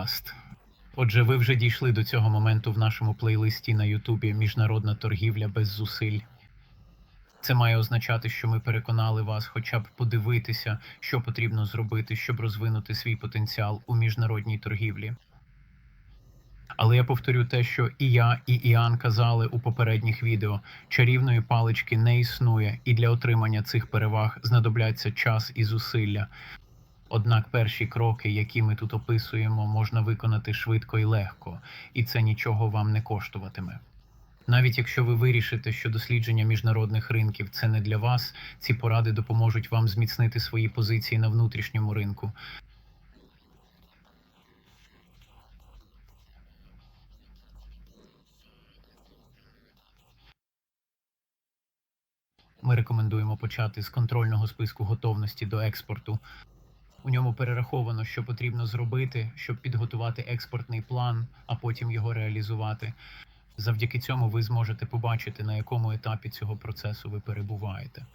Гаразд. Отже, ви вже дійшли до цього моменту в нашому плейлисті на Ютубі Міжнародна торгівля без зусиль. Це має означати, що ми переконали вас хоча б подивитися, що потрібно зробити, щоб розвинути свій потенціал у міжнародній торгівлі. Але я повторю те, що і я, і Іан казали у попередніх відео: чарівної палички не існує, і для отримання цих переваг знадобляться час і зусилля. Однак перші кроки, які ми тут описуємо, можна виконати швидко і легко, і це нічого вам не коштуватиме. Навіть якщо ви вирішите, що дослідження міжнародних ринків це не для вас, ці поради допоможуть вам зміцнити свої позиції на внутрішньому ринку. Ми рекомендуємо почати з контрольного списку готовності до експорту. У ньому перераховано, що потрібно зробити, щоб підготувати експортний план, а потім його реалізувати. Завдяки цьому ви зможете побачити, на якому етапі цього процесу ви перебуваєте.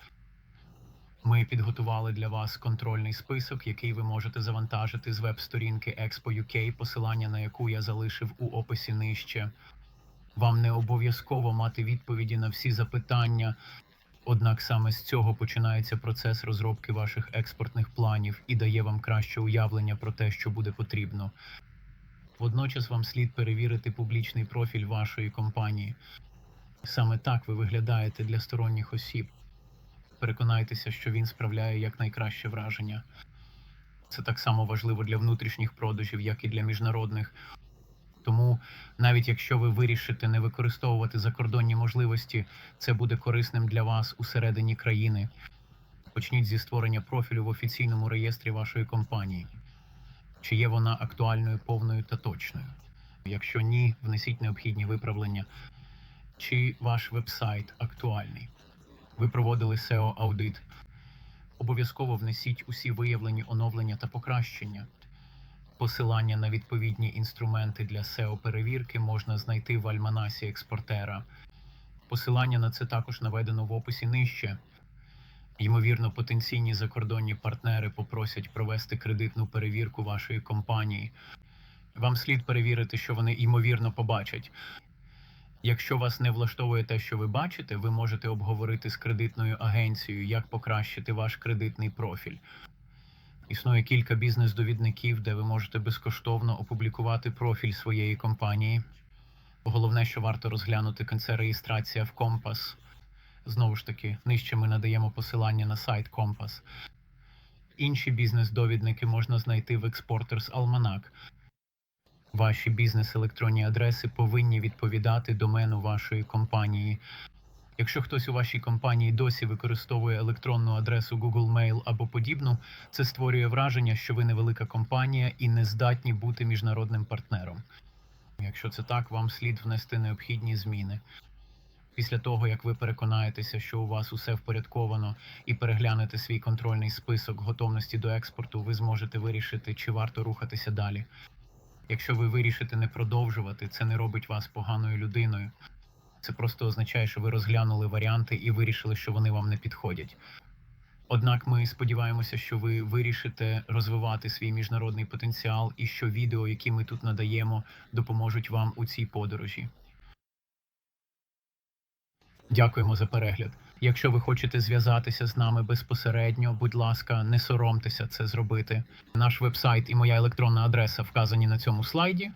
Ми підготували для вас контрольний список, який ви можете завантажити з веб-сторінки Expo UK, посилання на яку я залишив у описі нижче. Вам не обов'язково мати відповіді на всі запитання, Однак саме з цього починається процес розробки ваших експортних планів і дає вам краще уявлення про те, що буде потрібно. Водночас вам слід перевірити публічний профіль вашої компанії. Саме так ви виглядаєте для сторонніх осіб. Переконайтеся, що він справляє якнайкраще враження. Це так само важливо для внутрішніх продажів, як і для міжнародних. Тому навіть якщо ви вирішите не використовувати закордонні можливості, це буде корисним для вас усередині країни. Почніть зі створення профілю в офіційному реєстрі вашої компанії. Чи є вона актуальною, повною та точною? Якщо ні, внесіть необхідні виправлення. Чи ваш вебсайт актуальний? Ви проводили SEO аудит. Обов'язково внесіть усі виявлені оновлення та покращення. Посилання на відповідні інструменти для SEO-перевірки можна знайти в альманасі експортера. Посилання на це також наведено в описі нижче. Ймовірно, потенційні закордонні партнери попросять провести кредитну перевірку вашої компанії. Вам слід перевірити, що вони ймовірно побачать. Якщо вас не влаштовує те, що ви бачите, ви можете обговорити з кредитною агенцією, як покращити ваш кредитний профіль. Існує кілька бізнес-довідників, де ви можете безкоштовно опублікувати профіль своєї компанії. Головне, що варто розглянути це реєстрація в Компас. Знову ж таки, нижче ми надаємо посилання на сайт Компас. Інші бізнес-довідники можна знайти в Exporters Almanac. Ваші бізнес-електронні адреси повинні відповідати домену вашої компанії. Якщо хтось у вашій компанії досі використовує електронну адресу Google Mail або подібну, це створює враження, що ви невелика компанія і не здатні бути міжнародним партнером. Якщо це так, вам слід внести необхідні зміни. Після того, як ви переконаєтеся, що у вас усе впорядковано, і переглянете свій контрольний список готовності до експорту, ви зможете вирішити, чи варто рухатися далі. Якщо ви вирішите не продовжувати, це не робить вас поганою людиною. Це просто означає, що ви розглянули варіанти і вирішили, що вони вам не підходять. Однак ми сподіваємося, що ви вирішите розвивати свій міжнародний потенціал і що відео, які ми тут надаємо, допоможуть вам у цій подорожі. Дякуємо за перегляд. Якщо ви хочете зв'язатися з нами безпосередньо, будь ласка, не соромтеся це зробити. Наш вебсайт і моя електронна адреса вказані на цьому слайді.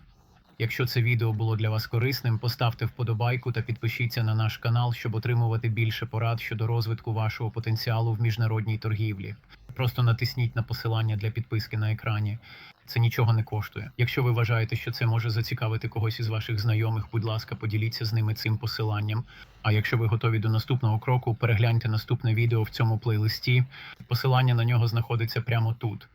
Якщо це відео було для вас корисним, поставте вподобайку та підпишіться на наш канал, щоб отримувати більше порад щодо розвитку вашого потенціалу в міжнародній торгівлі. Просто натисніть на посилання для підписки на екрані. Це нічого не коштує. Якщо ви вважаєте, що це може зацікавити когось із ваших знайомих, будь ласка, поділіться з ними цим посиланням. А якщо ви готові до наступного кроку, перегляньте наступне відео в цьому плейлисті. Посилання на нього знаходиться прямо тут.